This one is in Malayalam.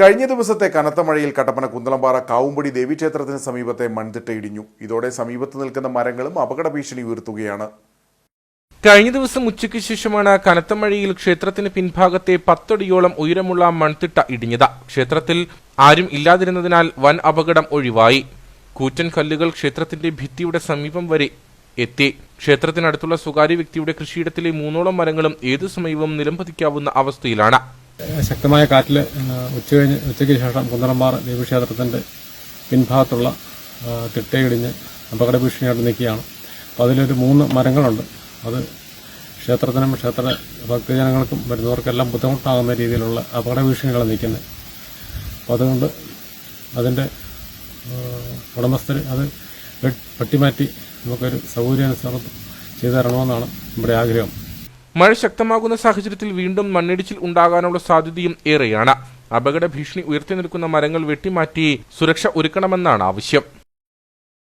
കഴിഞ്ഞ ദിവസത്തെ കനത്ത മഴയിൽ കട്ടപ്പന കുന്തളംപാറ കാവുമ്പടി ദേവീക്ഷേത്രത്തിന് സമീപത്തെ മൺതിട്ട ഇടിഞ്ഞു. ഇതോടെ സമീപത്ത് നിൽക്കുന്ന മരങ്ങളും അപകട ഭീഷണി ഉയർത്തുകയാണ്. കഴിഞ്ഞ ദിവസം ഉച്ചയ്ക്ക് ശേഷമാണ് കനത്ത മഴയിൽ ക്ഷേത്രത്തിന് പിൻഭാഗത്തെ പത്തടിയോളം ഉയരമുള്ള മൺതിട്ട ഇടിഞ്ഞത്. ക്ഷേത്രത്തിൽ ആരും ഇല്ലാതിരുന്നതിനാൽ വൻ അപകടം ഒഴിവായി. കൂറ്റൻ കല്ലുകൾ ക്ഷേത്രത്തിന്റെ ഭിത്തിയുടെ സമീപം വരെ എത്തി. ക്ഷേത്രത്തിനടുത്തുള്ള സ്വകാര്യ വ്യക്തിയുടെ കൃഷിയിടത്തിലെ മൂന്നോളം മരങ്ങളും ഏതു സമയവും നിലംപതിക്കാവുന്ന അവസ്ഥയിലാണ്. ശക്തമായ കാറ്റിൽ ഉച്ചകഴിഞ്ഞ് ഉച്ചയ്ക്ക് ശേഷം കുന്തളംപാറ ദേവീക്ഷേത്രത്തിന്റെ പിൻഭാഗത്തുള്ള തിട്ടയിടിഞ്ഞ് അപകട ഭീഷണിയായിട്ട് നിൽക്കുകയാണ് അപ്പോൾ അതിലൊരു മൂന്ന് മരങ്ങളുണ്ട്. അത് ക്ഷേത്രത്തിനും ക്ഷേത്ര ഭക്തജനങ്ങൾക്കും വരുന്നവർക്കെല്ലാം ബുദ്ധിമുട്ടാകുന്ന രീതിയിലുള്ള അപകട ഭീഷണികളാണ് നിൽക്കുന്നത് അപ്പോൾ അതുകൊണ്ട് അതിന്റെ ഉടമസ്ഥർ അത് വെട്ടിമാറ്റി നമുക്കൊരു സൗകര്യാനുസരണം ചെയ്തു തരണമെന്നാണ് നമ്മുടെ ആഗ്രഹം. മഴ ശക്തമാകുന്ന സാഹചര്യത്തിൽ വീണ്ടും മണ്ണിടിച്ചിൽ ഉണ്ടാകാനുള്ള സാധ്യതയും ഏറെയാണ്. അപകട ഭീഷണി ഉയർത്തി നിൽക്കുന്ന മരങ്ങൾ വെട്ടിമാറ്റി സുരക്ഷ ഒരുക്കണമെന്നാണ് ആവശ്യം.